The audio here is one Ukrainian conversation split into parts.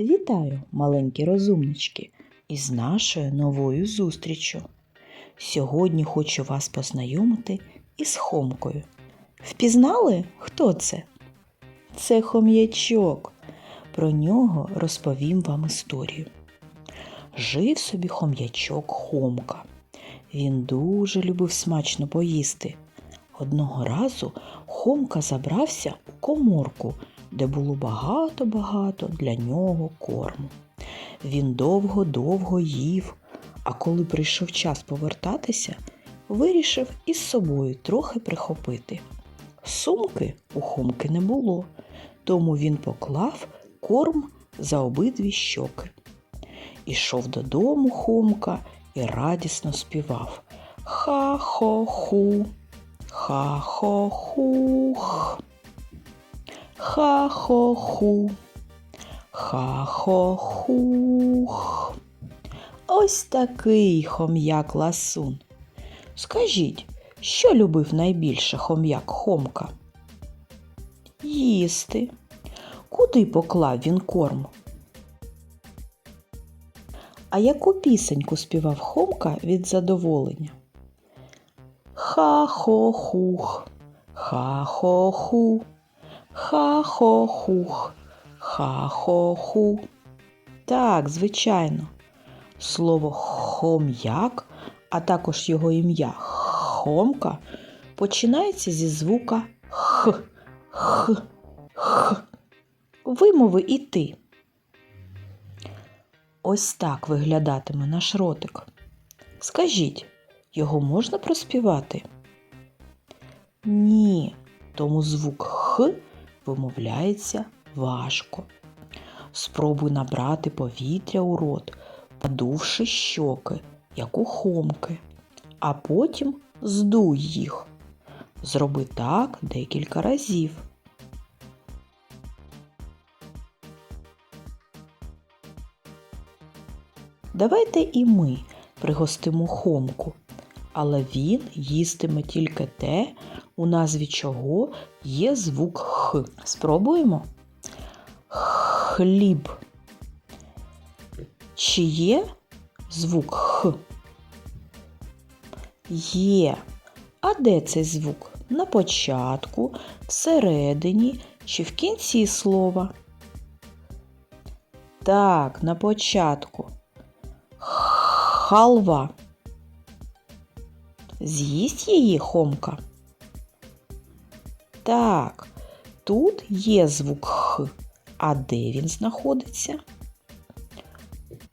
Вітаю, маленькі розумнички, із нашою новою зустрічю. Сьогодні хочу вас познайомити із Хомкою. Впізнали, хто це? Це хом'ячок. Про нього розповім вам історію. Жив собі хом'ячок Хомка. Він дуже любив смачно поїсти. Одного разу Хомка забрався у коморку, де було багато-багато для нього корму. Він довго-довго їв, а коли прийшов час повертатися, вирішив із собою трохи прихопити. Сумки у Хомки не було, тому він поклав корм за обидві щоки. Ішов додому Хомка і радісно співав Ха-хо-ху, ха-хо-хух. Ха-хо-ху, ха-хо-хух. Ось такий хом'як ласун. Скажіть, що любив найбільше хом'як Хомка? Їсти. Куди поклав він корм? А яку пісеньку співав Хомка від задоволення? Ха-хо-хух, ха-хо-ху, ха-хо-хух, ха-хо-ху. Так, звичайно. Слово хом'як, а також його ім'я Хомка починається зі звука Х, Х, Х. Вимови і ти. Ось так виглядатиме наш ротик. Скажіть, його можна проспівати? Ні, тому звук Х вимовляється важко. Спробуй набрати повітря у рот, подувши щоки, як у хомки, а потім здуй їх. Зроби так декілька разів. Давайте і ми пригостимо хомку, але він їстиме тільки те, у назві чого є звук Х. Спробуємо? Хліб. Чи є звук Х? Є. А де цей звук? На початку, всередині чи в кінці слова? Так, на початку. Халва. З'їсть її Хомка? Так, тут є звук Х. А де він знаходиться?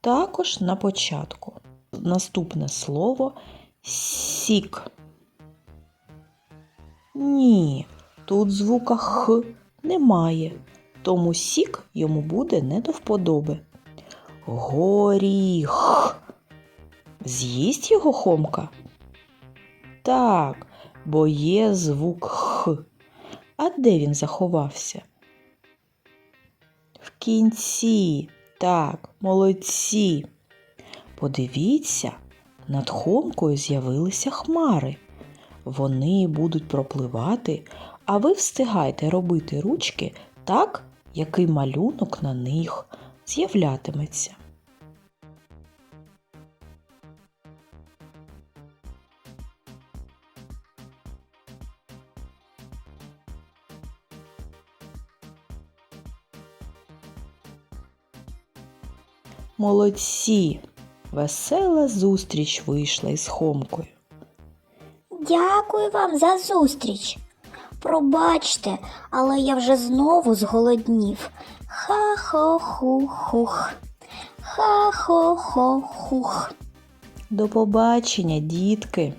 Також на початку. Наступне слово сік. Ні, тут звука Х немає, тому сік йому буде не до вподоби. Горіх. З'їсть його Хомка? Так, бо є звук Х. А де він заховався? В кінці. Так, молодці. Подивіться, над Хомкою з'явилися хмари. Вони будуть пропливати, а ви встигайте робити ручки так, який малюнок на них з'являтиметься. Молодці! Весела зустріч вийшла із Хомкою. Дякую вам за зустріч. Пробачте, але я вже знову зголоднів. Ха-хо-ху-хух. Ха-хо-хо-хух. До побачення, дітки!